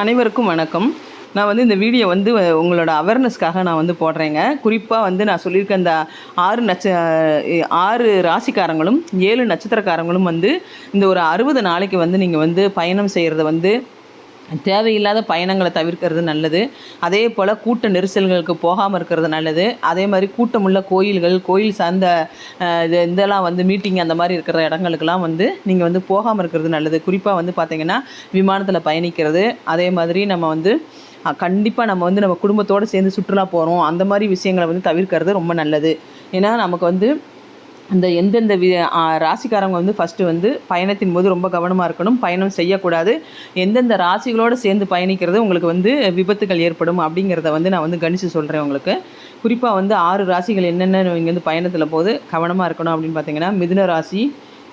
அனைவருக்கும் வணக்கம். நான் வந்து இந்த வீடியோ வந்து உங்களோட அவேர்னஸ்க்காக நான் வந்து போடுறேங்க. குறிப்பாக வந்து நான் சொல்லியிருக்க இந்த ஆறு நட்ச ஆறு ராசிக்காரங்களும் ஏழு நட்சத்திரக்காரங்களும் வந்து இந்த ஒரு அறுபது நாளைக்கு வந்து நீங்கள் வந்து பயணம் செய்கிறத வந்து தேவையில்லாத பயணங்களை தவிர்க்கிறது நல்லது. அதே போல் கூட்ட நெரிசல்களுக்கு போகாமல் இருக்கிறது நல்லது. அதே மாதிரி கூட்டமுள்ள கோயில்கள் கோயில் சார்ந்த இது இதெல்லாம் வந்து மீட்டிங் அந்த மாதிரி இருக்கிற இடங்களுக்கெல்லாம் வந்து நீங்கள் வந்து போகாமல் இருக்கிறது நல்லது. குறிப்பாக வந்து பார்த்தீங்கன்னா விமானத்தில் பயணிக்கிறது. அதே மாதிரி நம்ம வந்து கண்டிப்பாக நம்ம வந்து நம்ம குடும்பத்தோடு சேர்ந்து சுற்றுலா போகிறோம் அந்த மாதிரி விஷயங்களை வந்து தவிர்க்கிறது ரொம்ப நல்லது. ஏன்னா நமக்கு வந்து இந்த எந்தெந்த வி ராசிக்காரங்க வந்து ஃபஸ்ட்டு வந்து பயணத்தின் போது ரொம்ப கவனமாக இருக்கணும் பயணம் செய்யக்கூடாது. எந்தெந்த ராசிகளோடு சேர்ந்து பயணிக்கிறது உங்களுக்கு வந்து விபத்துகள் ஏற்படும் அப்படிங்கிறத வந்து நான் வந்து கணிச்சு சொல்கிறேன் உங்களுக்கு. குறிப்பாக வந்து ஆறு ராசிகள் என்னென்ன இங்கே வந்து பயணத்தில் போது கவனமாக இருக்கணும் அப்படின்னு பார்த்தீங்கன்னா மிதுன ராசி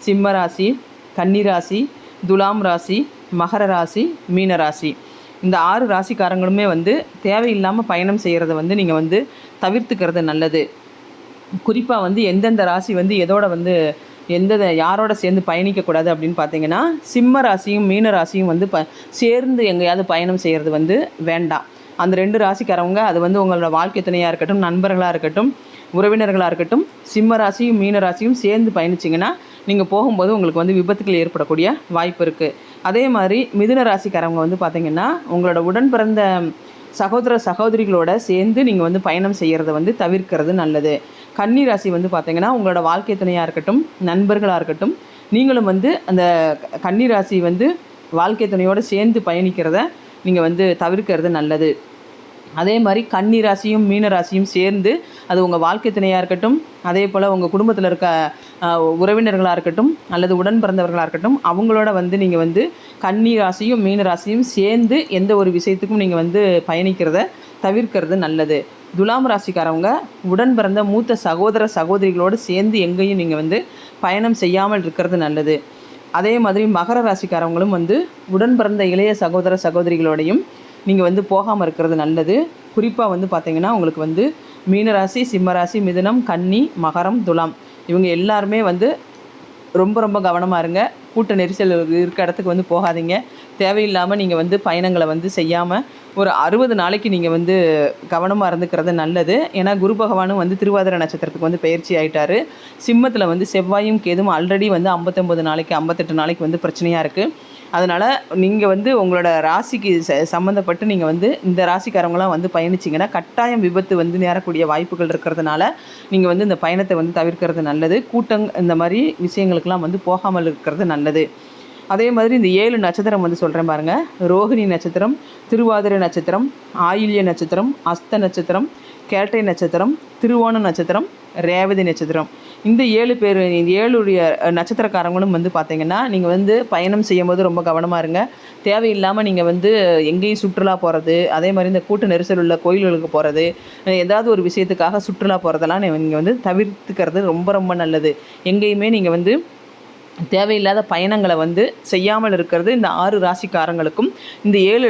சிம்ம ராசி கன்னி ராசி துலாம் ராசி மகர ராசி மீன ராசி. இந்த ஆறு ராசிக்காரங்களுமே வந்து தேவையில்லாமல் பயணம் செய்கிறத வந்து நீங்கள் வந்து தவிர்த்துக்கிறது நல்லது. குறிப்பாக வந்து எந்தெந்த ராசி வந்து எதோட வந்து எந்த யாரோட சேர்ந்து பயணிக்கக்கூடாது அப்படின்னு பார்த்தீங்கன்னா சிம்ம ராசியும் மீன ராசியும் வந்து ப சேர்ந்து எங்கேயாவது பயணம் செய்கிறது வந்து வேண்டாம். அந்த ரெண்டு ராசிக்காரவங்க அது வந்து உங்களோட வாழ்க்கை துணையாக இருக்கட்டும் நண்பர்களாக இருக்கட்டும் உறவினர்களாக இருக்கட்டும் சிம்ம ராசியும் மீன ராசியும் சேர்ந்து பயணிச்சிங்கன்னா நீங்கள் போகும்போது உங்களுக்கு வந்து விபத்துகள் ஏற்படக்கூடிய வாய்ப்பு இருக்குது அதே மாதிரி மிதுன ராசிக்காரவங்க வந்து பார்த்திங்கன்னா உங்களோட உடன் பிறந்த சகோதர சகோதரிகளோட சேர்ந்து நீங்கள் வந்து பயணம் செய்கிறத வந்து தவிர்க்கிறது நல்லது. கன்னி ராசி வந்து பார்த்தீங்கன்னா உங்களோட வாழ்க்கை துணையாக இருக்கட்டும் நண்பர்களாக இருக்கட்டும் நீங்களும் வந்து அந்த கன்னி ராசி வந்து வாழ்க்கை துணையோடு சேர்ந்து பயணிக்கிறத நீங்கள் வந்து தவிர்க்கிறது நல்லது. அதே மாதிரி கன்னி ராசியும் மீன ராசியும் சேர்ந்து அது உங்கள் வாழ்க்கை துணையாக இருக்கட்டும் அதே போல் உங்கள் குடும்பத்தில் இருக்க உறவினர்களாக இருக்கட்டும் அல்லது உடன் பிறந்தவர்களாக இருக்கட்டும் அவங்களோட வந்து நீங்கள் வந்து கன்னி ராசியும் மீன ராசியும் சேர்ந்து எந்த ஒரு விஷயத்துக்கும் நீங்கள் வந்து பயணிக்கிறத தவிர்க்கிறது நல்லது. துலாம் ராசிக்காரவங்க உடன் பிறந்த மூத்த சகோதர சகோதரிகளோடு சேர்ந்து எங்கேயும் நீங்கள் வந்து பயணம் செய்யாமல் இருக்கிறது நல்லது. அதே மாதிரி மகர ராசிக்காரவங்களும் வந்து உடன் பிறந்த இளைய சகோதர சகோதரிகளோடையும் நீங்கள் வந்து போகாமல் இருக்கிறது நல்லது. குறிப்பாக வந்து பார்த்தீங்கன்னா உங்களுக்கு வந்து மீனராசி சிம்மராசி மிதுனம் கன்னி மகரம் துலாம். இவங்க எல்லாருமே வந்து ரொம்ப ரொம்ப கவனமாக இருங்க. கூட்ட நெரிசல் இருக்க இடத்துக்கு வந்து போகாதீங்க. தேவையில்லாமல் நீங்கள் வந்து பயணங்களை வந்து செய்யாமல் ஒரு அறுபது நாளைக்கு நீங்கள் வந்து கவனமாக இருந்துக்கிறது நல்லது. ஏன்னா குரு பகவானும் வந்து திருவாதிரை நட்சத்திரத்துக்கு வந்து பயிற்சி ஆகிட்டார் சிம்மத்தில் வந்து செவ்வாயும் கேதும் ஆல்ரெடி வந்து ஐம்பத்தொம்பது நாளைக்கு ஐம்பத்தெட்டு நாளைக்கு வந்து பிரச்சனையாக இருக்குது அதனால் நீங்கள் வந்து உங்களோட ராசிக்கு ச சம்மந்தப்பட்டு நீங்கள் வந்து இந்த ராசிக்காரங்களாம் வந்து பயணிச்சிங்கன்னா கட்டாயம் விபத்து வந்து நேரக்கூடிய வாய்ப்புகள் இருக்கிறதுனால நீங்கள் வந்து இந்த பயணத்தை வந்து தவிர்க்கிறது நல்லது. கூட்டம் இந்த மாதிரி விஷயங்களுக்கெல்லாம் வந்து போகாமல் இருக்கிறது நல்லது. அதே மாதிரி இந்த ஏழு நட்சத்திரம் வந்து சொல்கிறேன் பாருங்கள் ரோகிணி நட்சத்திரம் திருவாதிரை நட்சத்திரம் ஆயில்ய நட்சத்திரம் அஸ்த நட்சத்திரம் கேட்டை நட்சத்திரம் திருவோண நட்சத்திரம் ரேவதி நட்சத்திரம். இந்த ஏழு பேர் இந்த ஏழுடைய நட்சத்திரக்காரங்களும் வந்து பார்த்தீங்கன்னா நீங்கள் வந்து பயணம் செய்யும்போது ரொம்ப கவனமாக இருங்க. தேவையில்லாமல் நீங்கள் வந்து எங்கேயும் சுற்றுலா போகிறது அதே மாதிரி இந்த கூட்ட நெரிசல் உள்ள கோயில்களுக்கு போகிறது ஏதாவது ஒரு விஷயத்துக்காக சுற்றுலா போகிறதெல்லாம் நீங்கள் வந்து தவிர்த்துக்கிறது ரொம்ப ரொம்ப நல்லது. எங்கேயுமே நீங்கள் வந்து தேவையில்லாத பயணங்களை வந்து செய்யாமல் இருக்கிறது இந்த ஆறு ராசிக்காரங்களுக்கும் இந்த ஏழு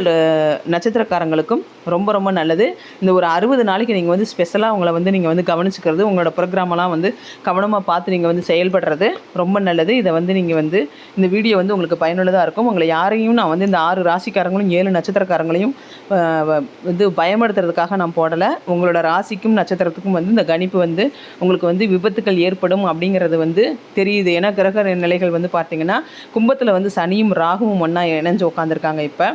நட்சத்திரக்காரங்களுக்கும் ரொம்ப ரொம்ப நல்லது. இந்த ஒரு அறுபது நாளைக்கு நீங்கள் வந்து ஸ்பெஷலாக உங்களை வந்து நீங்கள் வந்து கவனிச்சுக்கிறது உங்களோட ப்ரோக்ராமெல்லாம் வந்து கவனமாக பார்த்து நீங்கள் வந்து செயல்படுறது ரொம்ப நல்லது. இதை வந்து நீங்கள் வந்து இந்த வீடியோ வந்து உங்களுக்கு பயனுள்ளதாக இருக்கும். உங்களை யாரையும் நான் வந்து இந்த ஆறு ராசிக்காரங்களும் ஏழு நட்சத்திரக்காரங்களையும் வந்து பயமுறுத்துறதுக்காக நான் போடலை. உங்களோட ராசிக்கும் நட்சத்திரத்துக்கும் வந்து இந்த கணிப்பு வந்து உங்களுக்கு வந்து விபத்துக்கள் ஏற்படும் அப்படிங்கிறது வந்து தெரியுது. ஏன்னா கிரக நிலைகள் வந்து பார்த்தீங்கன்னா கும்பத்தில் வந்து சனியும் ராகுவும் ஒன்றா இணைஞ்சு உட்காந்துருக்காங்க இப்போ.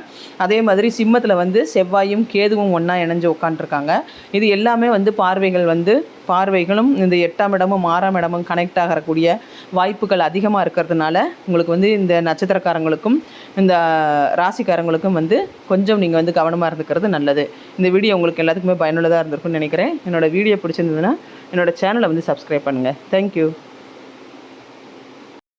அதே மாதிரி சிம்மத்தில் வந்து செவ்வாயும் கேதுவும் ஒன்றா இணைஞ்சு உட்காந்துருக்காங்க இது எல்லாமே வந்து பார்வைகள் வந்து பார்வைகளும் இந்த எட்டாம் இடமும் ஆறாம் இடமும் கனெக்ட் ஆகக்கூடிய வாய்ப்புகள் அதிகமாக இருக்கிறதுனால உங்களுக்கு வந்து இந்த நட்சத்திரக்காரங்களுக்கும் இந்த ராசிக்காரங்களுக்கும் வந்து கொஞ்சம் நீங்கள் வந்து கவனமாக இருந்துக்கிறது நல்லது. இந்த வீடியோ உங்களுக்கு எல்லாத்துக்குமே பயனுள்ளதாக இருந்திருக்கும்னு நினைக்கிறேன். என்னோட வீடியோ பிடிச்சிருந்ததுன்னா என்னோட சேனலை வந்து சப்ஸ்கிரைப் பண்ணுங்கள் தேங்க்யூ